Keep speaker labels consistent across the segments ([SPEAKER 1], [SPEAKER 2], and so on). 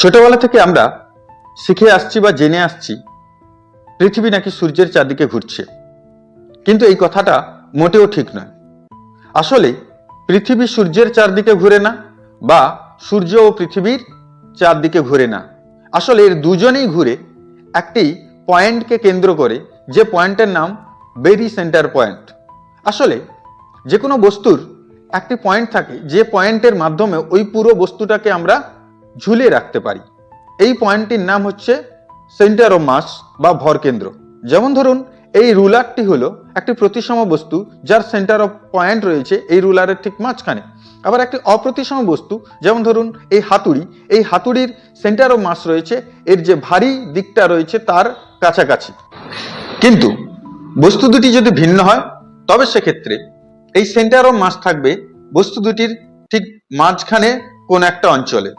[SPEAKER 1] ছোটবেলা থেকে আমরা শিখে আসছি বা জেনে আসছি, পৃথিবী নাকি সূর্যের চারদিকে ঘুরছে। কিন্তু এই কথাটা মোটেও ঠিক নয়। আসলে পৃথিবী সূর্যের চারদিকে ঘুরে না বা সূর্য ও পৃথিবীর চারদিকে ঘুরে না। আসলে এর দুজনেই ঘুরে একটি পয়েন্টকে কেন্দ্র করে, যে পয়েন্টের নাম বেরি সেন্টার পয়েন্ট। আসলে যে কোনো বস্তুর একটি পয়েন্ট থাকে, যে পয়েন্টের মাধ্যমে ওই পুরো বস্তুটাকে আমরা ঝুলিয়ে রাখতে পারি। এই পয়েন্টটির নাম হচ্ছে সেন্টার অফ মাস বা ভরকেন্দ্র যেমন ধরুন, এই রুলারটি হলো একটি প্রতিসম বস্তু যার সেন্টার অফ পয়েন্ট রয়েছে এই রুলারের ঠিক মাঝখানে। আবার একটি অপ্রতিসম বস্তু, যেমন ধরুন, এই হাতুড়ি। এই হাতুড়ির সেন্টার অফ মাস রয়েছে, এর যে ভারী দিকটা রয়েছে তার কাছাকাছি। কিন্তু বস্তু দুটি যদি ভিন্ন হয়, তবে সেক্ষেত্রে এই সেন্টার অফ মাস থাকবে বস্তু দুটির ঠিক মাঝখানে কোন একটা অঞ্চলে।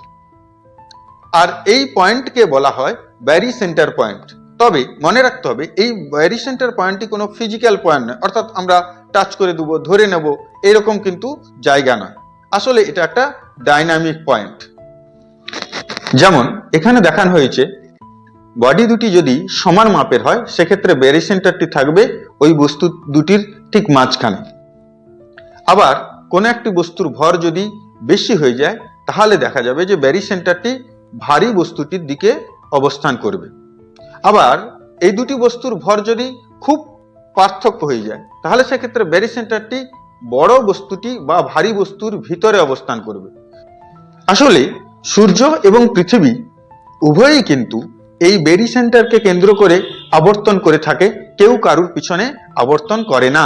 [SPEAKER 1] আর এই পয়েন্টকে বলা হয় ব্যারি সেন্টার পয়েন্ট তবে মনে রাখতে হবে, এই ব্যারি সেন্টার পয়েন্টটি কোনো ফিজিক্যাল পয়েন্ট নয়। অর্থাৎ আমরা টাচ করে দেবো, ধরে নেব, এরকম কিন্তু জায়গা নয়। আসলে এটা একটা ডাইনামিক পয়েন্ট যেমন, এখানে দেখানো হয়েছে বডি দুটি যদি সমান মাপের হয়, সেক্ষেত্রে ব্যারি সেন্টারটি থাকবে ওই বস্তু দুটির ঠিক মাঝখানে। আবার কোনো একটি বস্তুর ভর যদি বেশি হয়ে যায়, তাহলে দেখা যাবে যে ব্যারি সেন্টারটি ভারী বস্তুটির দিকে অবস্থান করবে। আবার এই দুটি বস্তুর ভর যদি খুব পার্থক্য হয়ে যায়, তাহলে সেক্ষেত্রে ব্যারি সেন্টারটি বড় বস্তুটি বা ভারী বস্তুর ভিতরে অবস্থান করবে। আসলে সূর্য এবং পৃথিবী উভয়ই কিন্তু এই বেরি সেন্টারকে কেন্দ্র করে আবর্তন করে থাকে, কেউ কারুর পিছনে আবর্তন করে না।